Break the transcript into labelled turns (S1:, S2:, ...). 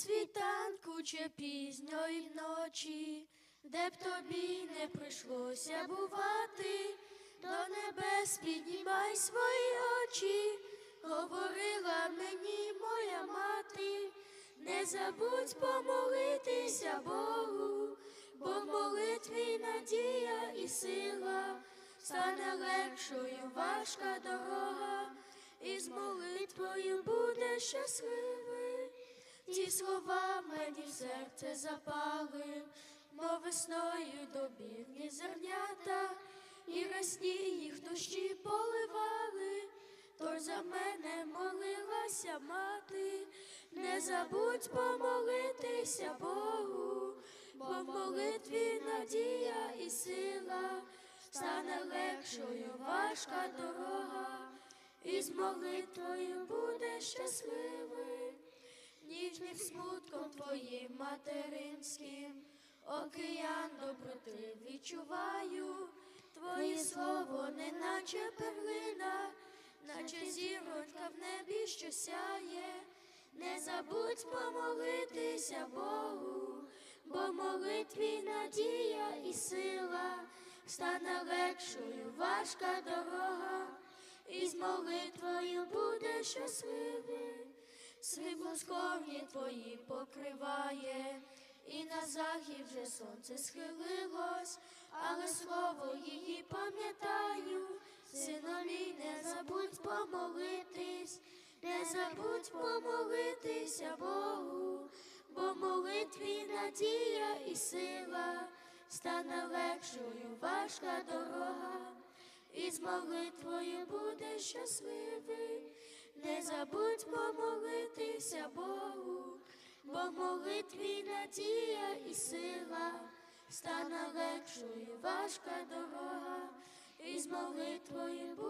S1: Світанку чи пізньої ночі, де б тобі не прийшлося бувати, до небес піднімай свої очі, говорила мені моя мати, не забудь помолитися Богу, бо в молитві надія і сила, стане легшою важка дорога, і з молитвою буде щасливий. Ті слова мені в серце запали, мов весною добірні зернята, і рясні їх дощі поливали, тож за мене молилася мати, не забудь помолитися Богу, бо в молитві надія і сила, стане легшою важка дорога, і з молитвою буде щасливий ніжним смутком твоїм материнським, океан доброти відчуваю, твоє слово, неначе перлина, наче зіронька в небі, що сяє, не забудь помолитися Богу, бо молитві надія і сила, стане легшою важка дорога, і з молитвою буде щасливий. Срібло сковні твої покриває, і на захід вже сонце схилилось, але слово її пам'ятаю, мій, не забудь помолитись, не забудь помолитися Богу, бо молитві надія і сила, стане легшою важка дорога, і з молитвою буде щасливий. Не забудь помолитися Богу, бо молитві надія і сила, стане легшою важка дорога, і з молитвою.